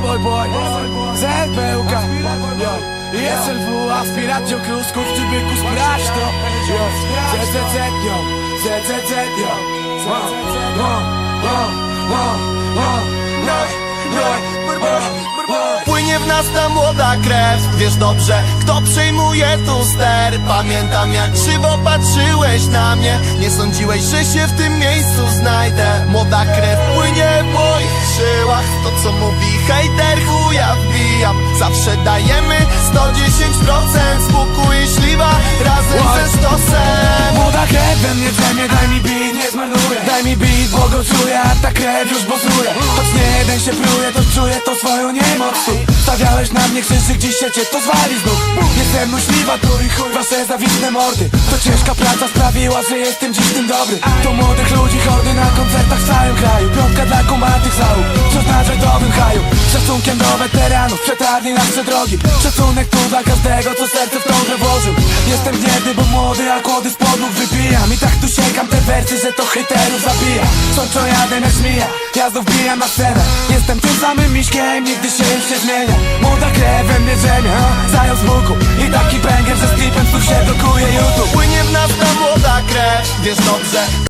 Playboy boy, z FBUK SLW, aspiracją krusków czy byku sprawdź to. ZZZ yo, ZZZ yo. Płynie w nas ta młoda krew Wiesz dobrze, kto przejmuje tu ster? Pamiętam jak krzywo patrzyłeś na mnie. Nie sądziłeś, że się w tym miejscu znajdę. Młoda krew płynie, bo chuja wbijam. Zawsze dajemy 110% z łuku i śliwa Razem ze stosem. Młoda krew we mnie drzemie, daj mi beat, nie zmarnuję. Daj mi beat, bo go czuję, a ta krew już bozuje Choć nie jeden się pruje, to czuję to swoją niemoc Stawiałeś na mnie krzyży, gdzieś się cię to zwali znów. Jestem myśliwa, tu i chuj wasze zawisne mordy. To ciężka praca sprawiła, że jestem dziś tym dobry. To młodych ludzi, hordy na koncertach w weteranów, przetarli nasze drogi. Szacunek tu dla każdego, co serce w tą włożył. Jestem gniewny, bo młody, a kłody z podłóg wypijam I tak tu sięgam te wersy, że to hejterów zabija. Sączą jadę jak żmija, ja znów bijam na scenę. Jestem tym samym miśkiem, nigdy się już nie zmienia. Młoda krew we mnie drzemie, zając łuku I taki banger, że stripem tu się blokuje YouTube Płynie w nas ta młoda krew. Wiesz dobrze,